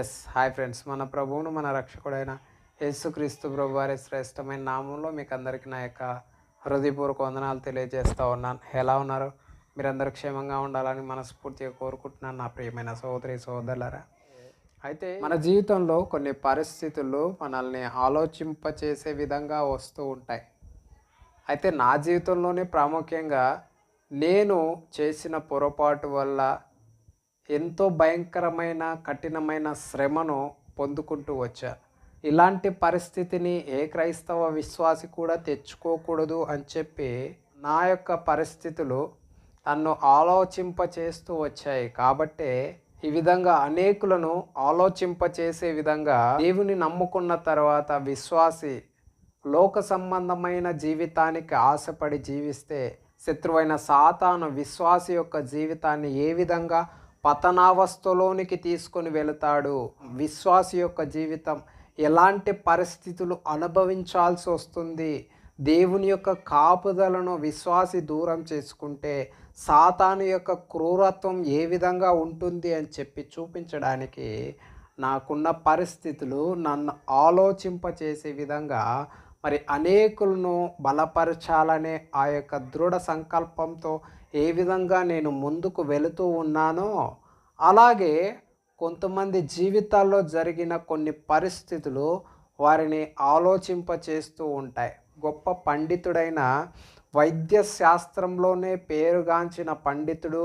Yes hi friends మన ప్రభువును మన రక్షకుడైన యేసుక్రీస్తు ప్రభు వారి శ్రేష్టమైన నామంలో మీకు అందరికీ నా యొక్క హృదయపూర్వక వందనాలు తెలియజేస్తూ ఉన్నాను. ఎలా ఉన్నారు? మీరందరూ క్షేమంగా ఉండాలని మనస్ఫూర్తిగా కోరుకుంటున్నాను నా ప్రియమైన సహోదరి సహోదరులరా. అయితే మన జీవితంలో కొన్ని పరిస్థితులు మనల్ని ఆలోచింపచేసే విధంగా వస్తూ ఉంటాయి. అయితే నా జీవితంలోనే ప్రాముఖ్యంగా నేను చేసిన పొరపాటు వల్ల ఎంతో భయంకరమైన కఠినమైన శ్రమను పొందుకుంటూ వచ్చా ఇలాంటి పరిస్థితిని ఏ క్రైస్తవ విశ్వాసి కూడా తెచ్చుకోకూడదు అని చెప్పి నా యొక్క పరిస్థితులు నన్ను ఆలోచింప చేస్తూ వచ్చాయి. కాబట్టే ఈ విధంగా అనేకులను ఆలోచింప చేసే విధంగా దేవుని నమ్ముకున్న తర్వాత విశ్వాసి లోక సంబంధమైన జీవితానికి ఆశపడి జీవిస్తే శత్రువైన సాతాను విశ్వాసి యొక్క జీవితాన్ని ఏ విధంగా పతనావస్థలోనికి తీసుకొని వెళతాడు. విశ్వాసి యొక్క జీవితం ఎలాంటి పరిస్థితులు అనుభవించాల్సి వస్తుంది? దేవుని యొక్క కాపుదలను విశ్వాసి దూరం చేసుకుంటే సాతాను యొక్క క్రూరత్వం ఏ విధంగా ఉంటుంది అని చెప్పి చూపించడానికి నాకున్న పరిస్థితులు నన్ను ఆలోచింపచేసే విధంగా మరి అనేకులను బలపరచాలనే ఆ యొక్క దృఢ సంకల్పంతో ఏ విధంగా నేను ముందుకు వెళుతూ ఉన్నానో అలాగే కొంతమంది జీవితాల్లో జరిగిన కొన్ని పరిస్థితులు వారిని ఆలోచింప చేస్తూ ఉంటాయి. గొప్ప పండితుడైన వైద్య శాస్త్రంలోనే పేరుగాంచిన పండితుడు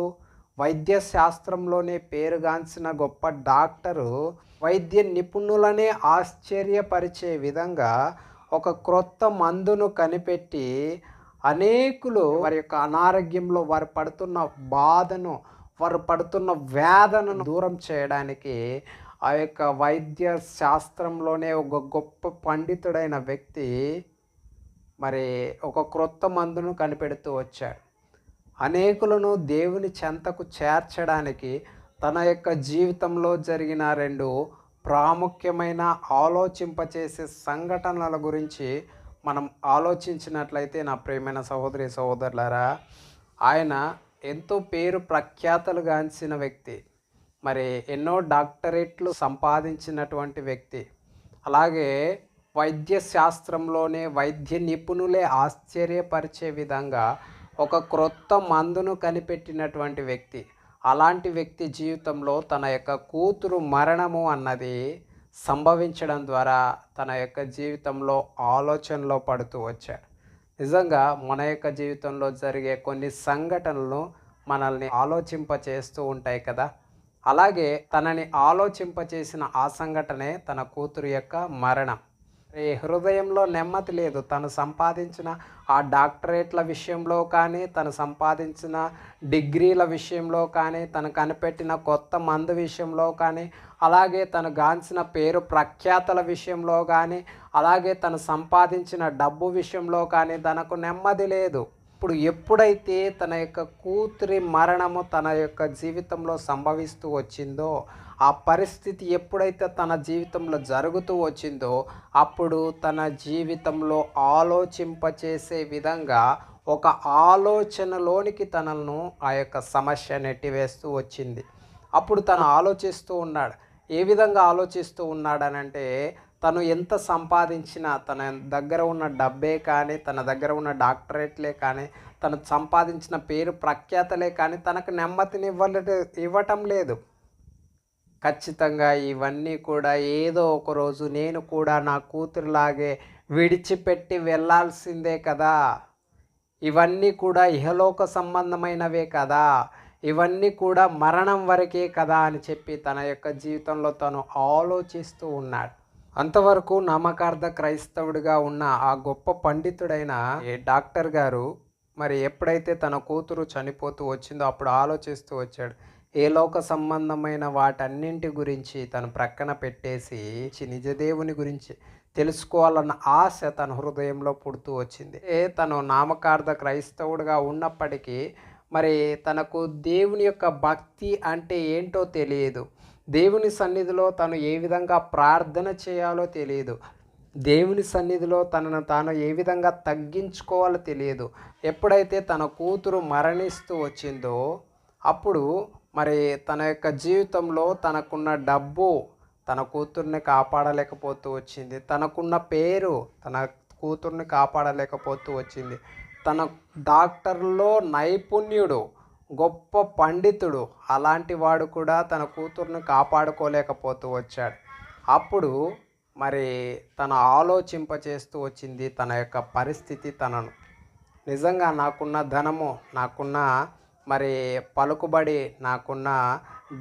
వైద్య శాస్త్రంలోనే పేరుగాంచిన గొప్ప డాక్టరు వైద్య నిపుణులనే ఆశ్చర్యపరిచే విధంగా ఒక క్రొత్త మందును కనిపెట్టి అనేకులు వారి యొక్క అనారోగ్యంలో వారు పడుతున్న బాధను వారు పడుతున్న వేదనను దూరం చేయడానికి ఆ యొక్క వైద్య శాస్త్రంలోనే ఒక గొప్ప పండితుడైన వ్యక్తి మరి ఒక క్రొత్త మందును కనిపెడుతూ వచ్చాడు. అనేకులను దేవుని చెంతకు చేర్చడానికి తన యొక్క జీవితంలో జరిగిన రెండు ప్రాముఖ్యమైన ఆలోచింపచేసే సంఘటనల గురించి మనం ఆలోచించినట్లయితే నా ప్రేమైన సహోదరి సహోదరులారా ఆయన ఎంతో పేరు ప్రఖ్యాతలు గాంచిన వ్యక్తి. మరి ఎన్నో డాక్టరేట్లు సంపాదించినటువంటి వ్యక్తి. అలాగే వైద్య శాస్త్రంలోనే వైద్య నిపుణులే ఆశ్చర్యపరిచే విధంగా ఒక క్రొత్త మందును కనిపెట్టినటువంటి వ్యక్తి. అలాంటి వ్యక్తి జీవితంలో తన యొక్క కూతురు మరణము అన్నది సంభవించడం ద్వారా తన యొక్క జీవితంలో ఆలోచనలో పడుతూ వచ్చాడు. నిజంగా మన యొక్క జీవితంలో జరిగే కొన్ని సంఘటనలు మనల్ని ఆలోచింప చేస్తూ ఉంటాయి కదా. అలాగే తనని ఆలోచింప చేసిన ఆ సంఘటనే తన కూతురు యొక్క మరణం. హృదయంలో నెమ్మది లేదు. తను సంపాదించిన ఆ డాక్టరేట్ల విషయంలో కానీ తను సంపాదించిన డిగ్రీల విషయంలో కానీ తను కనిపెట్టిన కొత్త మందు విషయంలో కానీ అలాగే తను గాంచిన పేరు ప్రఖ్యాతల విషయంలో కానీ అలాగే తను సంపాదించిన డబ్బు విషయంలో కానీ తనకు నెమ్మది లేదు. ఇప్పుడు ఎప్పుడైతే తన యొక్క కూతురి మరణము తన యొక్క జీవితంలో సంభవిస్తూ వచ్చిందో ఆ పరిస్థితి ఎప్పుడైతే తన జీవితంలో జరుగుతూ వచ్చిందో అప్పుడు తన జీవితంలో ఆలోచింపచేసే విధంగా ఒక ఆలోచనలోనికి తనను ఆ యొక్క సమస్య నెట్టివేస్తూ వచ్చింది. అప్పుడు తను ఆలోచిస్తూ ఉన్నాడు. ఏ విధంగా ఆలోచిస్తూ ఉన్నాడనంటే తను ఎంత సంపాదించినా తన దగ్గర ఉన్న డబ్బే కానీ తన దగ్గర ఉన్న డాక్టరేట్లే కానీ తను సంపాదించిన పేరు ప్రఖ్యాతలే కానీ తనకు నెమ్మదిని ఇవ్వలే ఇవ్వటం లేదు. ఖచ్చితంగా ఇవన్నీ కూడా ఏదో ఒక రోజు నేను కూడా నా కూతురులాగే విడిచిపెట్టి వెళ్ళాల్సిందే కదా. ఇవన్నీ కూడా ఇహలోక సంబంధమైనవే కదా. ఇవన్నీ కూడా మరణం వరకే కదా అని చెప్పి తన యొక్క జీవితంలో తను ఆలోచిస్తూ ఉన్నాడు. అంతవరకు నామకార్థ క్రైస్తవుడిగా ఉన్న ఆ గొప్ప పండితుడైన డాక్టర్ గారు మరి ఎప్పుడైతే తన కూతురు చనిపోతూ వచ్చిందో అప్పుడు ఆలోచిస్తూ వచ్చాడు. ఏ లోక సంబంధమైన వాటన్నింటి గురించి తను ప్రక్కన పెట్టేసి నిజదేవుని గురించి తెలుసుకోవాలన్న ఆశ తన హృదయంలో పుడుతూ వచ్చింది. ఏ తను నామకార్థ క్రైస్తవుడిగా ఉన్నప్పటికీ మరి తనకు దేవుని యొక్క భక్తి అంటే ఏంటో తెలియదు. దేవుని సన్నిధిలో తను ఏ విధంగా ప్రార్థన చేయాలో తెలియదు. దేవుని సన్నిధిలో తనను తాను ఏ విధంగా తగ్గించుకోవాలో తెలియదు. ఎప్పుడైతే తన కూతురు మరణిస్తూ వచ్చిందో అప్పుడు మరి తన యొక్క జీవితంలో తనకున్న డబ్బు తన కూతుర్ని కాపాడలేకపోతూ వచ్చింది. తనకున్న పేరు తన కూతుర్ని కాపాడలేకపోతూ వచ్చింది. తన డాక్టర్లో నైపుణ్యుడు గొప్ప పండితుడు అలాంటి వాడు కూడా తన కూతుర్ని కాపాడుకోలేకపోతూ వచ్చాడు. అప్పుడు మరి తన ఆలోచింప చేస్తూ వచ్చింది తన యొక్క పరిస్థితి తనను. నిజంగా నాకున్న ధనము నాకున్న మరి పలుకుబడి నాకున్న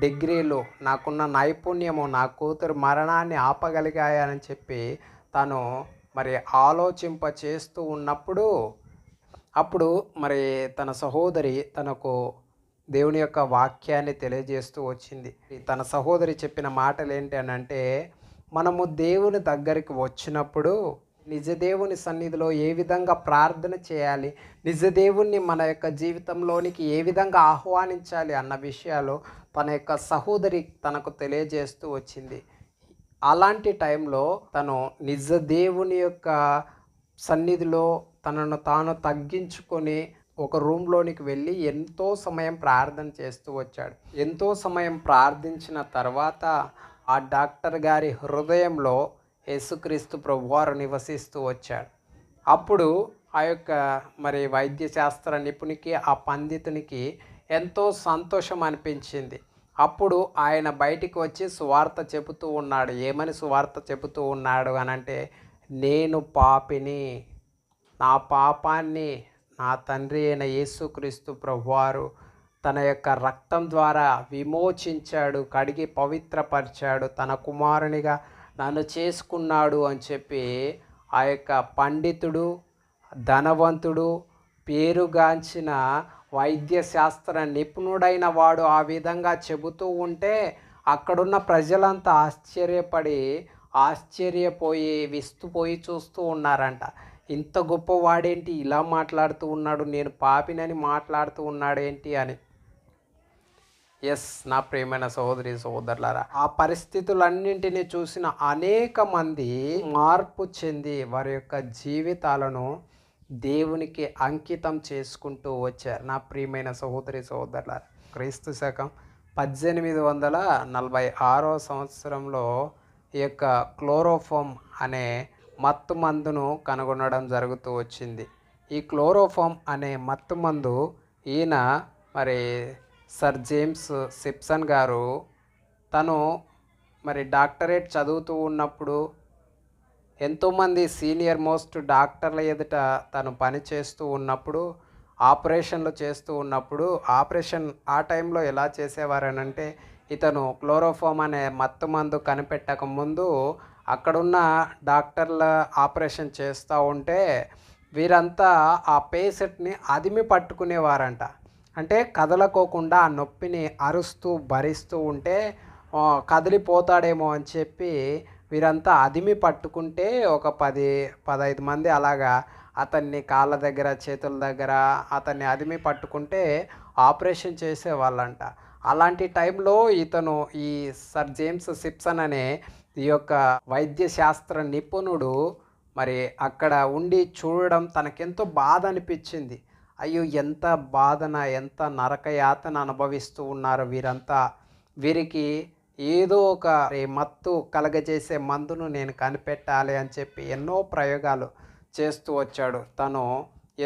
డిగ్రీలు నాకున్న నైపుణ్యము నా కూతురు మరణాన్ని ఆపగలిగాయని చెప్పి తను మరి ఆలోచింప చేస్తూ ఉన్నప్పుడు అప్పుడు మరి తన సహోదరి తనకు దేవుని యొక్క వాక్యాన్ని తెలియజేస్తూ వచ్చింది. తన సహోదరి చెప్పిన మాటలు ఏంటి అని అంటే మనము దేవుని దగ్గరికి వచ్చినప్పుడు నిజ దేవుని సన్నిధిలో ఏ విధంగా ప్రార్థన చేయాలి? నిజ దేవుణ్ణి మన యొక్క జీవితంలోనికి ఏ విధంగా ఆహ్వానించాలి అన్న విషయాలు తన యొక్క సహోదరి తనకు తెలియజేస్తూ వచ్చింది. అలాంటి టైంలో తను నిజ దేవుని యొక్క సన్నిధిలో తనను తాను తగ్గించుకొని ఒక రూమ్లోనికి వెళ్ళి ఎంతో సమయం ప్రార్థన చేస్తూ వచ్చాడు. ఎంతో సమయం ప్రార్థించిన తర్వాత ఆ డాక్టర్ గారి హృదయంలో యేసుక్రీస్తు ప్రభువారు నివసిస్తూ వచ్చాడు. అప్పుడు ఆ యొక్క మరి వైద్య శాస్త్ర నిపుణికి ఆ పండితునికి ఎంతో సంతోషం అనిపించింది. అప్పుడు ఆయన బయటికి వచ్చి సువార్త చెబుతూ ఉన్నాడు. ఏమని సువార్త చెబుతూ ఉన్నాడు అని అంటే నేను పాపిని నా పాపాన్ని నా తండ్రి అయిన యేసుక్రీస్తు ప్రభువారు తన యొక్క రక్తం ద్వారా విమోచించాడు కడిగి పవిత్రపరిచాడు. తన కుమారునిగా నన్ను చేసుకున్నాడు అని చెప్పి ఆ యొక్క పండితుడు ధనవంతుడు పేరుగాంచిన వైద్య శాస్త్ర నిపుణుడైన వాడు ఆ విధంగా చెబుతూ ఉంటే అక్కడున్న ప్రజలంతా ఆశ్చర్యపడి ఆశ్చర్యపోయి విస్తుపోయి చూస్తూ ఉన్నారంట. ఇంత గొప్పవాడేంటి? ఇలా మాట్లాడుతూ ఉన్నాడు నేను పాపినని మాట్లాడుతూ ఉన్నాడేంటి అని. ఎస్ నా ప్రియమైన సహోదరి సహోదరులారా ఆ పరిస్థితులన్నింటినీ చూసిన అనేక మంది మార్పు చెంది వారి యొక్క జీవితాలను దేవునికి అంకితం చేసుకుంటూ వచ్చారు. నా ప్రియమైన సహోదరి సహోదరులారా క్రీస్తు శకం పద్దెనిమిది వందల నలభై ఆరో సంవత్సరంలో ఈ యొక్క క్లోరోఫోమ్ అనే మత్తు మందును కనుగొనడం జరుగుతూ వచ్చింది. ఈ క్లోరోఫోమ్ అనే మత్తు మందు ఈయన మరి సర్ జేమ్స్ సిప్సన్ గారు తను మరి డాక్టరేట్ చదువుతూ ఉన్నప్పుడు ఎంతోమంది సీనియర్ మోస్ట్ డాక్టర్ల ఎదుట తను పని చేస్తూ ఉన్నప్పుడు ఆపరేషన్లు చేస్తూ ఉన్నప్పుడు ఆపరేషన్ ఆ టైంలో ఎలా చేసేవారనంటే ఇతను క్లోరోఫోమ్ అనే మత్తు మందు కనిపెట్టక ముందు అక్కడున్న డాక్టర్ల ఆపరేషన్ చేస్తూ ఉంటే వీరంతా ఆ పేషెంట్ని అదిమి పట్టుకునేవారంట. అంటే కదలకోకుండా ఆ నొప్పిని అరుస్తూ భరిస్తూ ఉంటే కదిలిపోతాడేమో అని చెప్పి వీరంతా అదిమి పట్టుకుంటే ఒక పది పదహైదు మంది అలాగా అతన్ని కాళ్ళ దగ్గర చేతుల దగ్గర అతన్ని అదిమి పట్టుకుంటే ఆపరేషన్ చేసేవాళ్ళంట. అలాంటి టైంలో ఇతను ఈ సర్ జేమ్స్ సిప్సన్ అనే ఈ యొక్క వైద్య శాస్త్ర నిపుణుడు మరి అక్కడ ఉండి చూడడం తనకెంతో బాధ అనిపించింది. అయ్యో ఎంత బాధన ఎంత నరకయాతన అనుభవిస్తూ ఉన్నారు వీరంతా. వీరికి ఏదో ఒక మత్తు కలగజేసే మందును నేను కనిపెట్టాలి అని చెప్పి ఎన్నో ప్రయోగాలు చేస్తూ వచ్చాడు. తను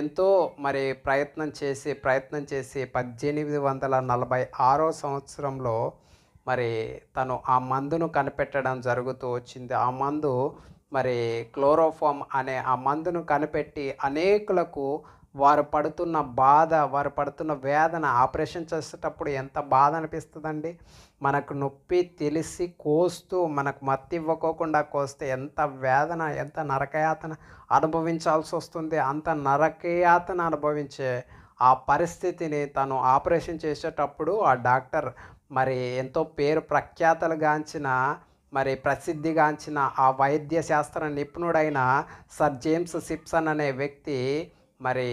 ఎంతో మరి ప్రయత్నం చేసి ప్రయత్నం చేసి పద్దెనిమిది వందల నలభై ఆరో సంవత్సరంలో మరి తను ఆ మందును కనిపెట్టడం జరుగుతూ వచ్చింది. ఆ మందు మరి క్లోరోఫామ్ అనే ఆ మందును కనిపెట్టి అనేకులకు వారు పడుతున్న బాధ వారు పడుతున్న వేదన ఆపరేషన్ చేసేటప్పుడు ఎంత బాధ అనిపిస్తుందండి? మనకు నొప్పి తెలిసి కోస్తూ మనకు మత్తి ఇవ్వకోకుండా కోస్తే ఎంత వేదన ఎంత నరకయాతన అనుభవించాల్సి వస్తుంది. అంత నరకయాతన అనుభవించే ఆ పరిస్థితిని తను ఆపరేషన్ చేసేటప్పుడు ఆ డాక్టర్ మరి ఎంతో పేరు ప్రఖ్యాతలుగాంచిన మరి ప్రసిద్ధిగాంచిన ఆ వైద్య శాస్త్ర నిపుణుడైన సర్ జేమ్స్ సిప్సన్ అనే వ్యక్తి మరి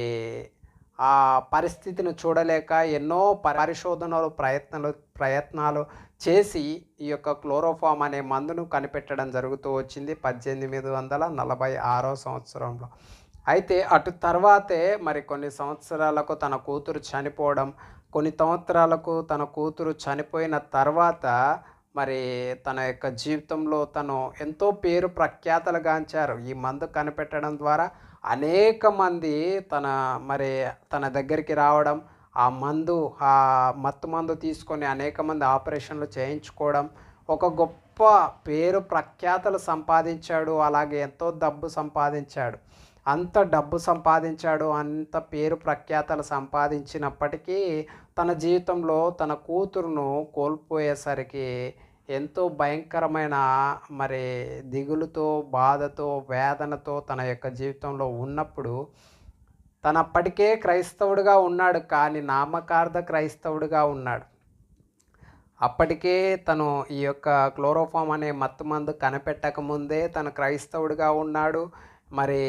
ఆ పరిస్థితిని చూడలేక ఎన్నో పరిశోధనలు ప్రయత్నాలు ప్రయత్నాలు చేసి ఈ యొక్క క్లోరోఫామ్ అనే మందును కనిపెట్టడం జరుగుతూ వచ్చింది పద్దెనిమిది వందల నలభై ఆరో సంవత్సరంలో. అయితే అటు తర్వాతే మరి కొన్ని సంవత్సరాలకు తన కూతురు చనిపోవడం కొన్ని సంవత్సరాలకు తన కూతురు చనిపోయిన తర్వాత మరి తన యొక్క జీవితంలో తను ఎంతో పేరు ప్రఖ్యాతలు గాంచారు. ఈ మందు కనిపెట్టడం ద్వారా అనేక మంది తన మరి తన దగ్గరికి రావడం ఆ మందు ఆ మత్తు మందు తీసుకొని అనేక మంది ఆపరేషన్లు చేయించుకోవడం ఒక గొప్ప పేరు ప్రఖ్యాతలు సంపాదించాడు అలాగే ఎంతో డబ్బు సంపాదించాడు. అంత డబ్బు సంపాదించాడు అంత పేరు ప్రఖ్యాతలు సంపాదించినప్పటికీ తన జీవితంలో తన కూతురును కోల్పోయేసరికి ఎంతో భయంకరమైన మరి దిగులుతో బాధతో వేదనతో తన యొక్క జీవితంలో ఉన్నప్పుడు తనప్పటికే అప్పటికే క్రైస్తవుడిగా ఉన్నాడు కానీ నామకార్థ క్రైస్తవుడిగా ఉన్నాడు. అప్పటికే తను ఈ యొక్క క్లోరోఫామ్ అనే మత్తు మందు కనిపెట్టక తను క్రైస్తవుడిగా ఉన్నాడు. మరి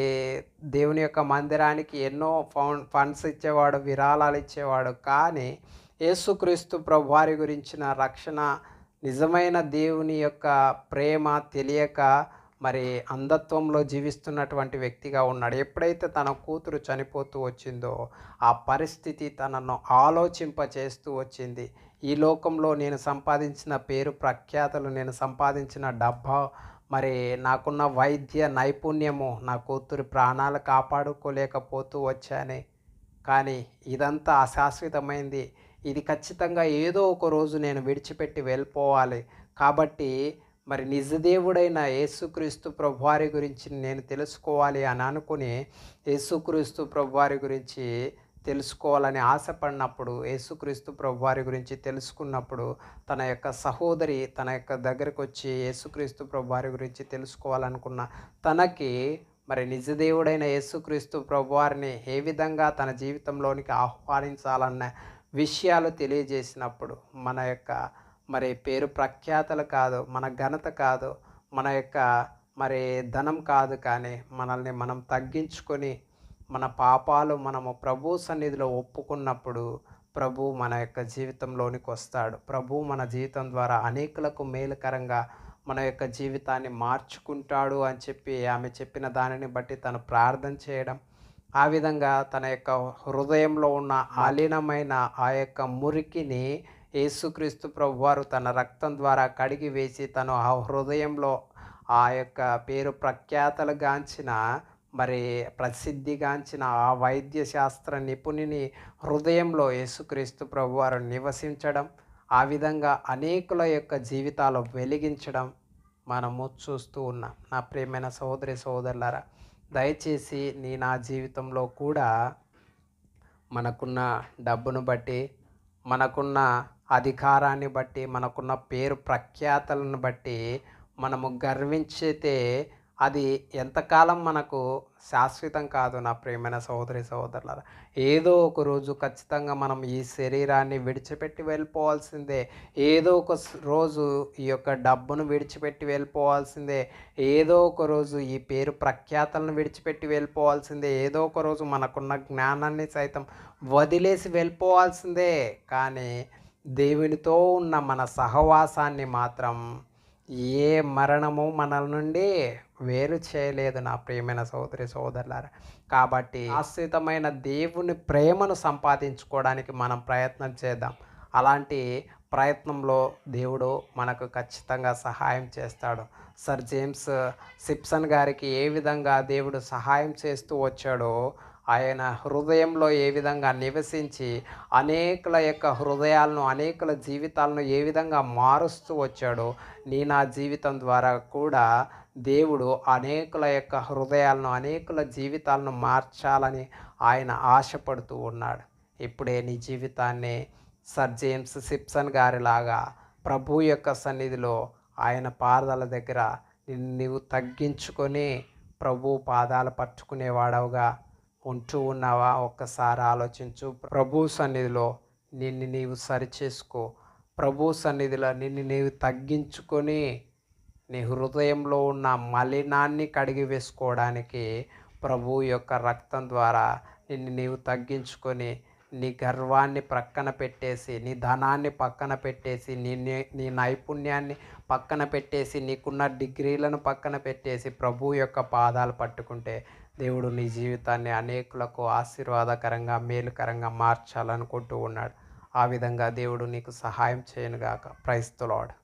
దేవుని యొక్క మందిరానికి ఎన్నో ఫౌండ్ ఫండ్స్ ఇచ్చేవాడు విరాళాలు ఇచ్చేవాడు. కానీ యేసుక్రీస్తు ప్రభువారి గురించిన రక్షణ నిజమైన దేవుని యొక్క ప్రేమ తెలియక మరి అంధత్వంలో జీవిస్తున్నటువంటి వ్యక్తిగా ఉన్నాడు. ఎప్పుడైతే తన కూతురు చనిపోతూ వచ్చిందో ఆ పరిస్థితి తనను ఆలోచింప చేస్తూ వచ్చింది. ఈ లోకంలో నేను సంపాదించిన పేరు ప్రఖ్యాతలు నేను సంపాదించిన డబ్బా మరి నాకున్న వైద్య నైపుణ్యము నా కూతురు ప్రాణాలు కాపాడుకోలేకపోతూ వచ్చానే. కానీ ఇదంతా అశాశ్వతమైంది. ఇది ఖచ్చితంగా ఏదో ఒక రోజు నేను విడిచిపెట్టి వెళ్ళిపోవాలి. కాబట్టి మరి నిజదేవుడైన యేసుక్రీస్తు ప్రభువారి గురించి నేను తెలుసుకోవాలి అని అనుకుని యేసుక్రీస్తు ప్రభువారి గురించి తెలుసుకోవాలని ఆశపడినప్పుడు యేసుక్రీస్తు ప్రభువారి గురించి తెలుసుకున్నప్పుడు తన యొక్క సహోదరి తన యొక్క దగ్గరకు వచ్చి యేసుక్రీస్తు ప్రభువారి గురించి తెలుసుకోవాలనుకున్న తనకి మరి నిజదేవుడైన యేసుక్రీస్తు ప్రభువారిని ఏ విధంగా తన జీవితంలోనికి ఆహ్వానించాలన్న విషయాలు తెలియజేసినప్పుడు మన యొక్క మరి పేరు ప్రఖ్యాతలు కాదు మన ఘనత కాదు మన యొక్క మరి ధనం కాదు కానీ మనల్ని మనం తగ్గించుకొని మన పాపాలు మనము ప్రభు సన్నిధిలో ఒప్పుకున్నప్పుడు ప్రభు మన యొక్క జీవితంలోనికి వస్తాడు. ప్రభు మన జీవితం ద్వారా అనేకులకు మేలుకరంగా మన యొక్క జీవితాన్ని మార్చుకుంటాడు అని చెప్పి ఆమె చెప్పిన దానిని బట్టి తను ప్రార్థన చేయడం ఆ విధంగా తన యొక్క హృదయంలో ఉన్న ఆలీనమైన ఆ యొక్క మురికిని యేసుక్రీస్తు ప్రభువారు తన రక్తం ద్వారా కడిగి వేసి తను ఆ హృదయంలో ఆ యొక్క పేరు ప్రఖ్యాతలు గాంచిన మరి ప్రసిద్ధిగాంచిన ఆ వైద్య శాస్త్ర నిపుణుని హృదయంలో యేసుక్రీస్తు ప్రభువారు నివసించడం ఆ విధంగా అనేకుల యొక్క జీవితాలు వెలిగించడం మనము చూస్తూ ఉన్నాం. నా ప్రియమైన సహోదరి సహోదరులారా దయచేసి నీ నా జీవితంలో కూడా మనకున్న డబ్బును బట్టి మనకున్న అధికారాన్ని బట్టి మనకున్న పేరు ప్రఖ్యాతలను బట్టి మనము గర్వించితే అది ఎంతకాలం మనకు శాశ్వతం కాదు నా ప్రేమైన సహోదరి సహోదరులారా. ఏదో ఒక రోజు ఖచ్చితంగా మనం ఈ శరీరాన్ని విడిచిపెట్టి వెళ్ళిపోవాల్సిందే. ఏదో ఒక రోజు ఈ యొక్క డబ్బును విడిచిపెట్టి వెళ్ళిపోవాల్సిందే. ఏదో ఒక రోజు ఈ పేరు ప్రఖ్యాతలను విడిచిపెట్టి వెళ్ళిపోవాల్సిందే. ఏదో ఒక రోజు మనకున్న జ్ఞానాన్ని సైతం వదిలేసి వెళ్ళిపోవాల్సిందే. కానీ దేవునితో ఉన్న మన సహవాసాన్ని మాత్రం ఏ మరణము మన నుండి వేరు చేయలేదు నా ప్రియమైన సోదరి సోదరులారా కాబట్టి ఆశ్రితమైన దేవుని ప్రేమను సంపాదించుకోవడానికి మనం ప్రయత్నం చేద్దాం. అలాంటి ప్రయత్నంలో దేవుడు మనకు ఖచ్చితంగా సహాయం చేస్తాడు. సర్ జేమ్స్ సిప్సన్ గారికి ఏ విధంగా దేవుడు సహాయం చేస్తూ వచ్చాడో ఆయన హృదయంలో ఏ విధంగా నివసించి అనేకుల యొక్క హృదయాలను అనేకుల జీవితాలను ఏ విధంగా మారుస్తూ వచ్చాడో నీ నా జీవితం ద్వారా కూడా దేవుడు అనేకుల యొక్క హృదయాలను అనేకుల జీవితాలను మార్చాలని ఆయన ఆశపడుతూ ఉన్నాడు. ఇప్పుడే నీ జీవితాన్ని సర్ జేమ్స్ సిప్సన్ గారిలాగా ప్రభు యొక్క సన్నిధిలో ఆయన పాదాల దగ్గర నిన్ను నీవు తగ్గించుకొని ప్రభు పాదాలు పట్టుకునేవాడవుగా ఉంటూ ఉన్నావా? ఒక్కసారి ఆలోచించు. ప్రభు సన్నిధిలో నిన్ను నీవు సరిచేసుకో. ప్రభు సన్నిధిలో నిన్ను నీవు తగ్గించుకొని నీ హృదయంలో ఉన్న మలినాన్ని కడిగి వేసుకోవడానికి ప్రభు యొక్క రక్తం ద్వారా నిన్ను నీవు తగ్గించుకొని నీ గర్వాన్ని ప్రక్కన పెట్టేసి నీ ధనాన్ని పక్కన పెట్టేసి నీ నీ- నైపుణ్యాన్ని పక్కన పెట్టేసి నీకున్న డిగ్రీలను పక్కన పెట్టేసి ప్రభు యొక్క పాదాలు పట్టుకుంటే దేవుడు నీ జీవితాన్ని అనేకులకు ఆశీర్వాదకరంగా మేలుకరంగా మార్చాలనుకుంటూ ఉన్నాడు. ఆ విధంగా దేవుడు నీకు సహాయం చేయనుగాక. ప్రైస్తులాడు